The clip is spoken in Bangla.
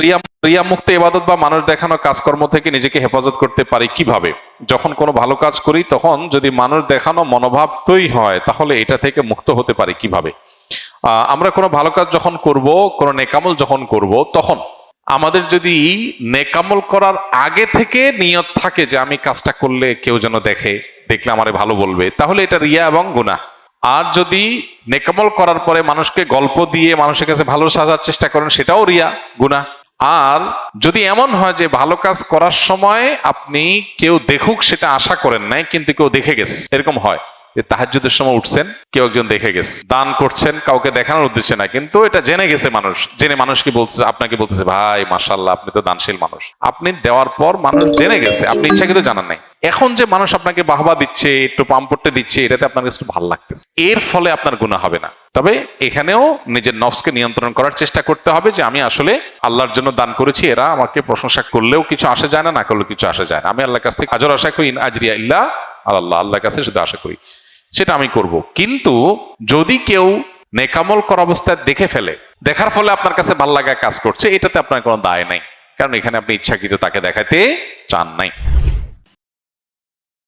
রিয়া মুক্ত ইবাদত বা মানুষ দেখানো কাজকর্ম থেকে নিজেকে হেফাজত করতে পারি কীভাবে? যখন কোনো ভালো কাজ করি, তখন যদি মানুষ দেখানো মনোভাব তৈরি হয়, তাহলে এটা থেকে মুক্ত হতে পারি কীভাবে? আমরা কোনো ভালো কাজ যখন করব, কোনো নেকামল যখন করব, তখন আমাদের যদি নেকামল করার আগে থেকে নিয়ত থাকে যে আমি কাজটা করলে কেউ যেন দেখে, দেখলে আমারে ভালো বলবে, তাহলে এটা রিয়া এবং গুনাহ। আর যদি নেকামল করার পরে মানুষকে গল্প দিয়ে মানুষের কাছে ভালো সাজার চেষ্টা করেন, সেটাও রিয়া, গুনাহ। আর যদি এমন হয় যে ভালো কাজ করার সময় আপনি কেউ দেখুক সেটা আশা করেন নাই, কিন্তু কেউ দেখে গেছে। এরকম হয় যে তাহাজ্জুদের সময় উঠছেন, কেউ একজন দেখে গেছে। দান করছেন, কাউকে দেখানোর উদ্দেশ্যে না কিন্তু এটা জেনে গেছে মানুষ। জেনে মানুষকে বলছে, আপনাকে বলতেছে, ভাই মাসাল্লাহ আপনি তো দানশীল মানুষ। আপনি দেওয়ার পর মানুষ জেনে গেছে, আপনি ইচ্ছা কিন্তু জানান নাই। এখন যে মানুষ আপনাকে বাহবা দিচ্ছে, একটু পাম্পটে দিচ্ছে, এটাতে আপনার কাছে ভালো লাগতেছে। এর ফলে আপনার গুণা হবে না। তবে এখানেও নিজের নফসকে নিয়ন্ত্রণ করার চেষ্টা করতে হবে যে আমি আসলে আল্লাহর জন্য দান করেছি, এরা আমাকে প্রশংসা করলেও কিছু আসে যায় না না করলেও কিছু আসে যায় না। আমি আল্লাহর কাছ থেকে আজর আশা করি আজরিয়া ইল্লা আল্লাহ আল্লাহর কাছে শুধু আশা করি। সেটা আমি করব। কিন্তু যদি কেউ নেকামল করা অবস্থায় দেখে ফেলে, দেখার ফলে আপনার কাছে ভালো লাগা কাজ করছে, এটাতে আপনার কোনো দায় নাই। কারণ এখানে আপনি ইচ্ছাকৃত তাকে দেখাতে চান নাই।